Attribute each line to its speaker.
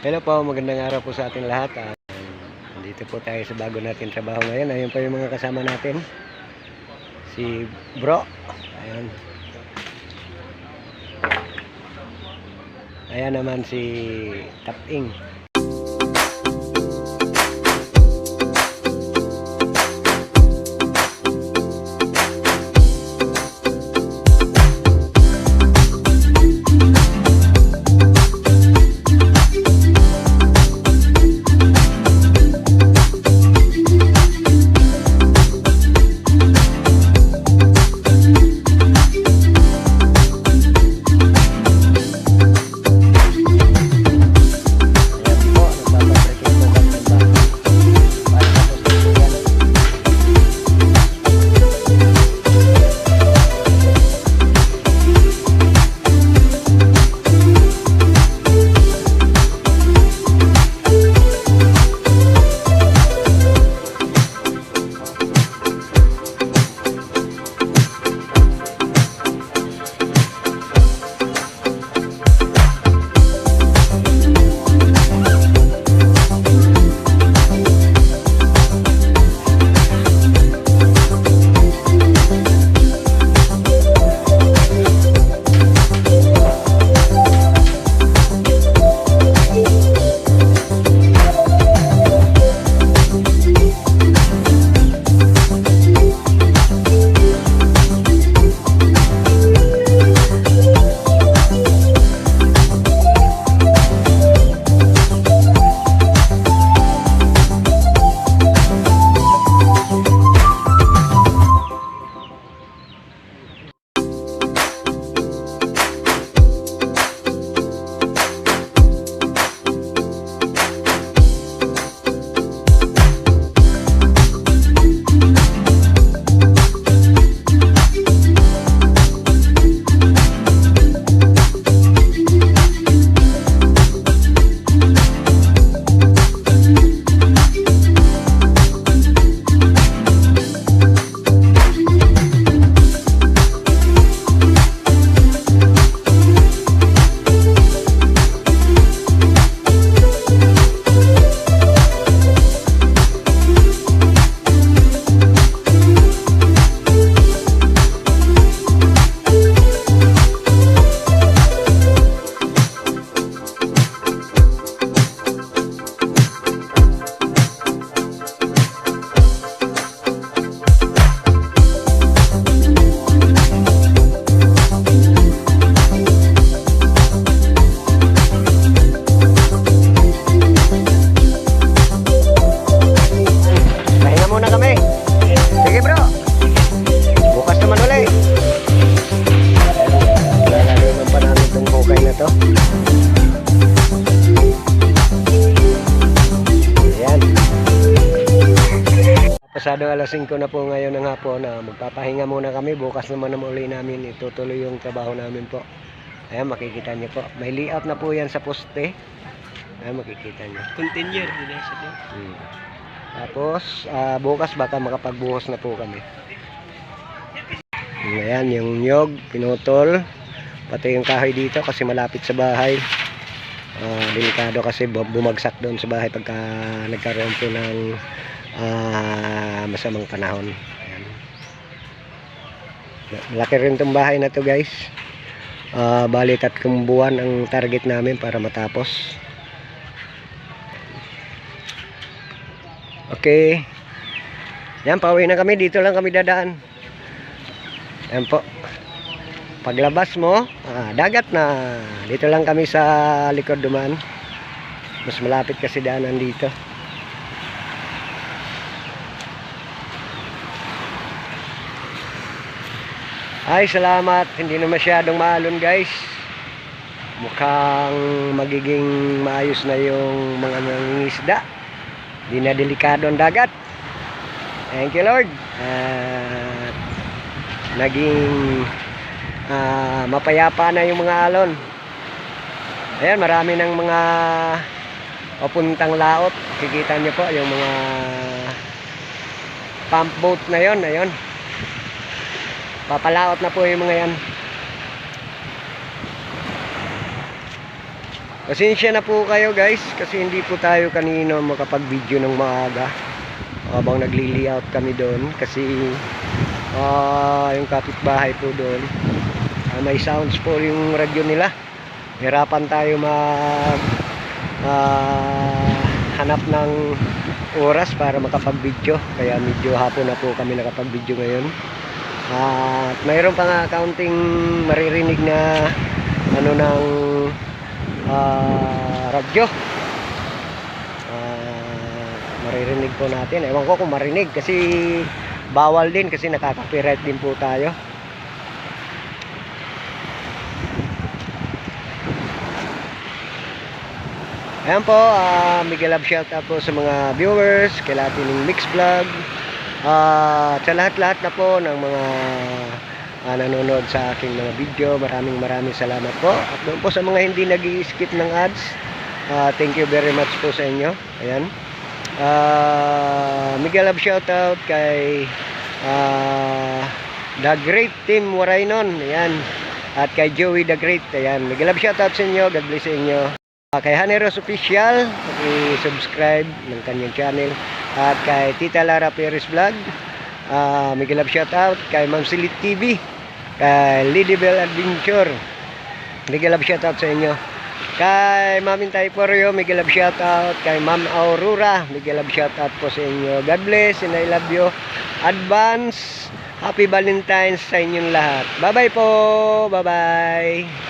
Speaker 1: Hello po, magandang araw po sa ating lahat. Ah, Dito po tayo sa bago natin trabaho ngayon. Ayun po yung mga kasama natin. Si Bro. Ayan. Ayan naman si Taping. Pasado alas 5 na po ngayon ng hapon na magpapahinga muna kami. Bukas naman naman uli namin itutuloy yung trabaho namin po. Ayan, makikita niyo po. May layout na po yan sa poste. Ayan, makikita niyo.
Speaker 2: Doon.
Speaker 1: Hmm. Tapos, ah, bukas baka makapagbuhos na po kami. Ayan, yung nyog, pinutol. Pati yung kahoy dito kasi malapit sa bahay. Ah, delikado kasi bu- bumagsak doon sa bahay pagka nagkaroon po ng ah, masamang panahon. Ayan. Malaki rin tong bahay na to guys. Ah, bali tatlong buwan ang target namin para matapos. Okay. Yan, pauwi na kami. Dito lang kami dadaan. Yan po. Paglabas mo, ah, dagat na. Dito lang kami sa likod duman. Mas malapit kasi daanan dito. Ay, salamat. Hindi na masyadong maalon, guys. Mukhang magiging maayos na yung mga nangingisda. Di na delikado ang dagat. Thank you Lord. At naging ah, mapayapa na yung mga alon. Ayan, marami ng mga papuntang laot. Kikita niyo po yung mga pump boat na yon, ayun. Papalaot na po yung mga yan. Pasensya na po kayo guys kasi hindi po tayo kanino makapag-video ng maaga habang nagli-layout kami doon kasi ah, yung kapitbahay po doon ah, may sounds po yung radyo nila. Hirapan tayo mag ah, hanap ng oras para makapag-video kaya medyo hapon na po kami nakapag-video ngayon. At mayroon pa nga kaunting maririnig na ano ng ah, radyo. Ah, maririnig po natin. Ewan ko kung marinig kasi bawal din kasi nakaka-copyright din po tayo. Ayan po, ah, Miguel Love shoutout po sa mga viewers, kay Latining Mix Vlog, Ah, sa lahat-lahat na po ng mga ah, nanonood sa aking mga video, maraming maraming salamat po. At doon po sa mga hindi nag skip ng ads, ah, thank you very much po sa inyo. Ayan. Ah, Miguel Love shoutout kay ah, The Great Team Waraynon. Ayan. At kay Joey The Great. Ayan. Miguel Love shoutout sa inyo. God bless sa inyo. Ah, kay Haneros Official, i-subscribe ng kanyang channel. At kay Tita Lara Perez Vlog, uh, Miguel Love shoutout. Kay Ma'am Silit TV, kay Lidibel Adventure, Miguel Love shoutout sa inyo. Kay Ma'am Intay Poryo, Miguel Love shoutout. Kay Ma'am Aurora, Miguel Love shoutout po sa inyo. God bless and I love you. Advance, Happy Valentine's sa inyong lahat. Bye-bye po. Bye-bye.